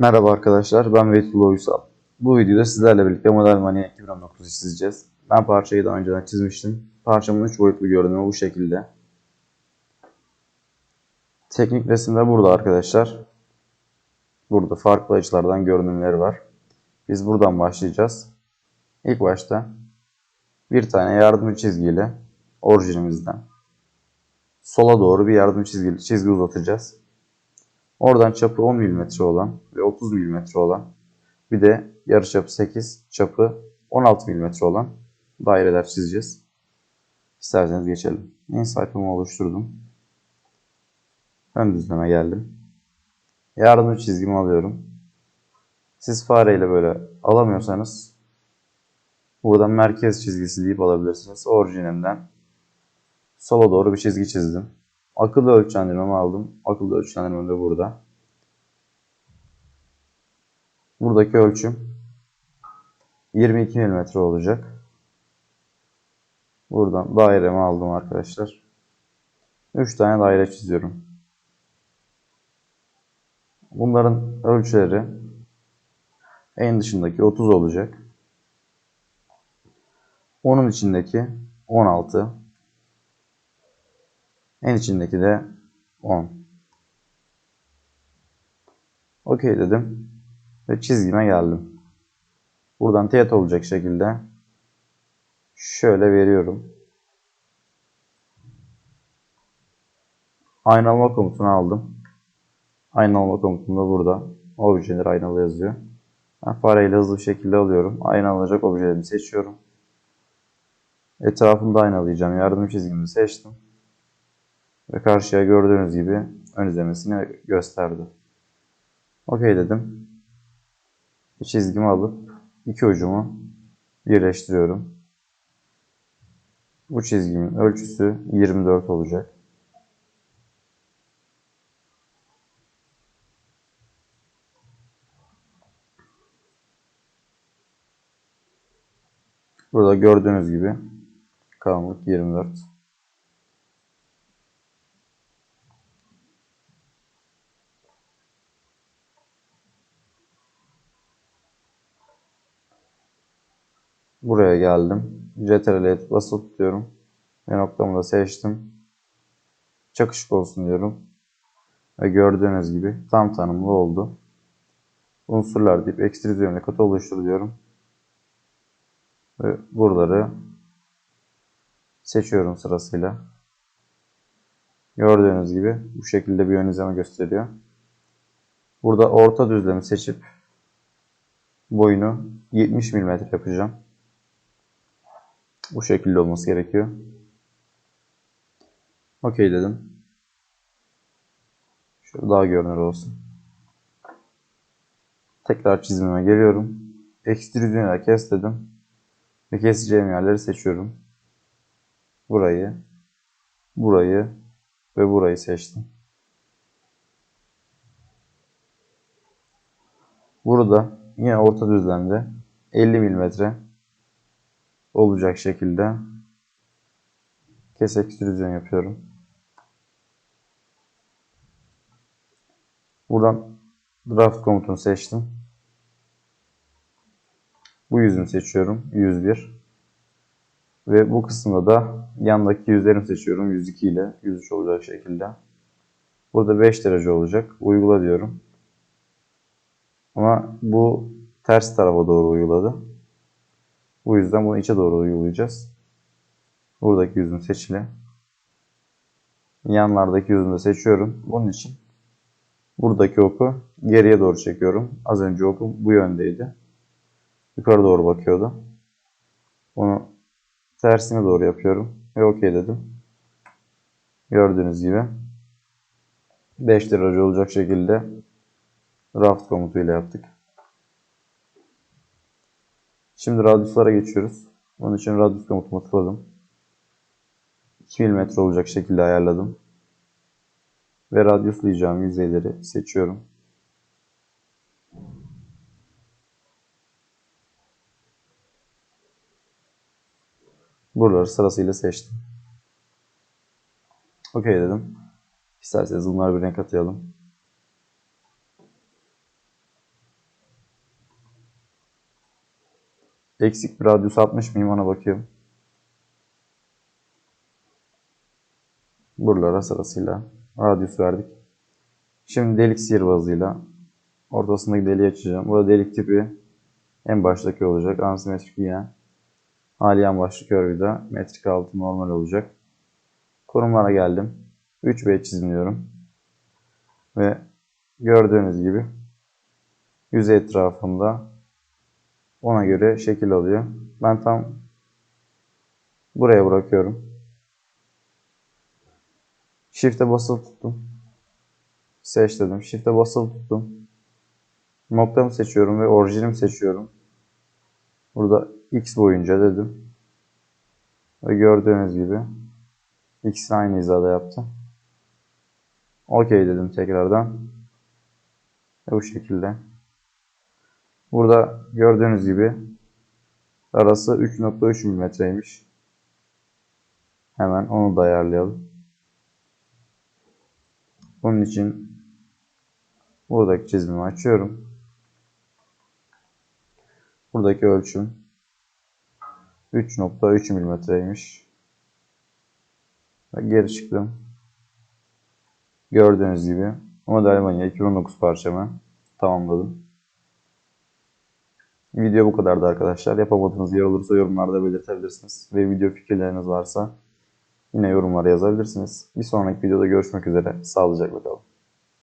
Merhaba arkadaşlar, ben Beytullah Uysal. Bu videoda sizlerle birlikte Model Mania 2019'u çizeceğiz. Ben parçayı daha önceden çizmiştim. Parçamın 3 boyutlu görünümü bu şekilde. Teknik resimde burada arkadaşlar. Burada farklı açılardan görünümleri var. Biz buradan başlayacağız. İlk başta bir tane yardımcı çizgiyle orijinimizden sola doğru bir yardım çizgi, çizgi uzatacağız. Oradan çapı 10 mm olan ve 30 mm olan bir de yarıçapı 8, çapı 16 mm olan daireler çizeceğiz. İsterseniz geçelim. En sayfamı oluşturdum. Ön düzleme geldim. Yardımcı çizgimi alıyorum. Siz fareyle böyle alamıyorsanız buradan merkez çizgisi deyip alabilirsiniz. Orijininden sola doğru bir çizgi çizdim. Akıllı ölçendirmemi aldım. Akıllı ölçendirmem de burada. Buradaki ölçüm 22 mm olacak. Buradan dairemi aldım arkadaşlar. 3 tane daire çiziyorum. Bunların ölçüleri en dışındaki 30 olacak. Onun içindeki 16, en içindeki de 10. Okey dedim. Ve çizgime geldim. Buradan teğet olacak şekilde şöyle veriyorum. Aynalama komutunu aldım. Aynalama komutunda burada. Objeler aynalı yazıyor. Ben fareyle hızlı bir şekilde alıyorum. Aynalanacak objelerimi seçiyorum. Etrafını da aynalayacağım. Yardım çizgimi seçtim. Ve karşıya gördüğünüz gibi ön izlemesini gösterdi. Okey dedim. Bir çizgimi alıp iki ucumu birleştiriyorum. Bu çizgimin ölçüsü 24 olacak. Burada gördüğünüz gibi kalınlık 24. Buraya geldim. CTRL'ye basılı tutuyorum. Ve noktamı da seçtim. Çakışık olsun diyorum. Ve gördüğünüz gibi tam tanımlı oldu. Unsurlar deyip ekstrüzyonla katı oluştur diyorum. Ve buraları seçiyorum sırasıyla. Gördüğünüz gibi bu şekilde bir ön izleme gösteriyor. Burada orta düzlemi seçip boyunu 70 mm yapacağım. Bu şekilde olması gerekiyor. Okey dedim. Şöyle daha görünür olsun. Tekrar çizimime geliyorum. Ekstrüzyonel kes dedim. Ve keseceğim yerleri seçiyorum. Burayı, burayı ve burayı seçtim. Burada yine orta düzlemde 50 mm olacak şekilde kes ekstrüzyon yapıyorum. Buradan draft komutunu seçtim. Bu yüzünü seçiyorum. 101. Ve bu kısımda da yandaki yüzlerimi seçiyorum. 102 ile 103 olacak şekilde. Burada 5 derece olacak. Uygula diyorum. Ama bu ters tarafa doğru uyguladı. Bu yüzden bunu içe doğru uygulayacağız. Buradaki yüzüm seçili. Yanlardaki yüzümü de seçiyorum. Bunun için buradaki oku geriye doğru çekiyorum. Az önce okum bu yöndeydi. Yukarı doğru bakıyordu. Onu tersine doğru yapıyorum. Ve okey dedim. Gördüğünüz gibi 5 derece olacak şekilde raft komutuyla yaptık. Şimdi radyuslara geçiyoruz. Onun için radyus komutuma tıkladım. 2 mm olacak şekilde ayarladım. Ve radyuslayacağım yüzeyleri seçiyorum. Buraları sırasıyla seçtim. Okey dedim. İsterseniz bunları bir renk atayalım. Eksik bir radyus atmış mıyım ona bakıyorum. Buralara sırasıyla radyus verdik. Şimdi delik sihirbazıyla ortasındaki deliği açacağım. Burada delik tipi en baştaki olacak. Ansimetrik yine. Haliyen başlı curve'da metrik altı normal olacak. Konumlara geldim. 3B çizimliyorum. Ve gördüğünüz gibi yüzey etrafında ona göre şekil alıyor. Ben tam buraya bırakıyorum. Shift'e basılı tuttum. Seç dedim. Shift'e basılı tuttum. Noktamı seçiyorum ve orijinimi seçiyorum. Burada x boyunca dedim. Ve gördüğünüz gibi ikisini aynı hizada yaptı. Okey dedim tekrardan. Ve bu şekilde. Burada gördüğünüz gibi arası 3.3 mm'ymiş. Hemen onu da ayarlayalım. Bunun için buradaki çizimi açıyorum. Buradaki ölçüm 3.3 mm'ymiş. Geri çıktım. Gördüğünüz gibi Model Mania 2019 parçamı tamamladım. Video bu kadardı arkadaşlar. Yapamadığınız yer olursa yorumlarda belirtebilirsiniz. Ve video fikirleriniz varsa yine yorumlara yazabilirsiniz. Bir sonraki videoda görüşmek üzere. Sağlıcakla kalın.